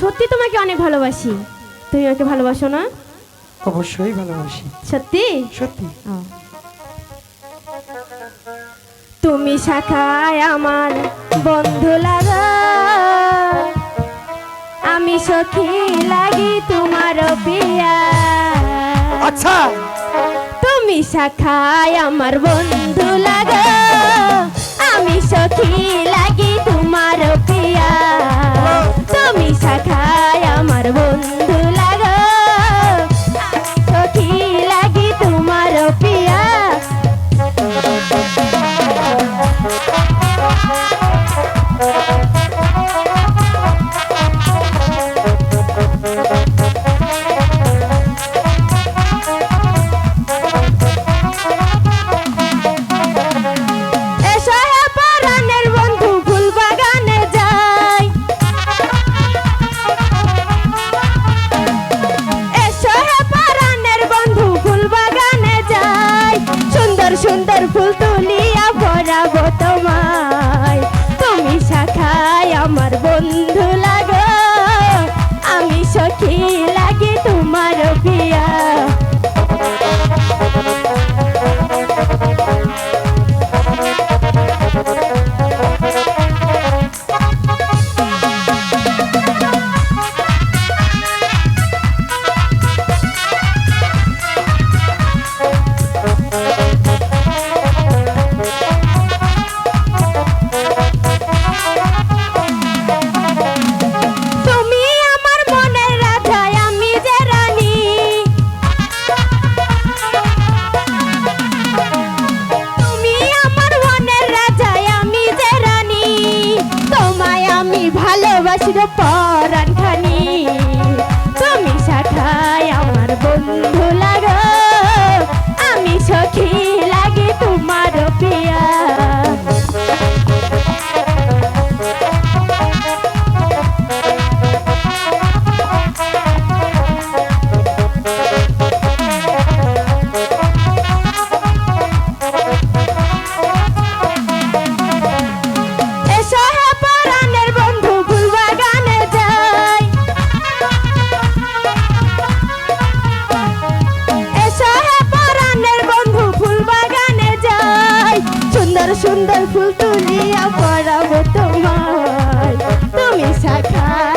সত্যি তোমাকে অনেক ভালোবাসি। তুমি আমাকে ভালোবাসো না? অবশ্যই ভালোবাসি। সত্যি? সত্যি। তুমি শাখায় আমার বন্ধু লাগা। আমি সখী লাগি তোমার পিয়া আচ্ছা। তুমি শাখায় আমার বন্ধু লাগা। আমি সখী তুলিয়া ভরাবো তোমায়। তুমি শাখায় আমার বন্ধু যে রানী সুন্দর ফুল তুলিয়া পড়াবো তোমার তুমি শাখা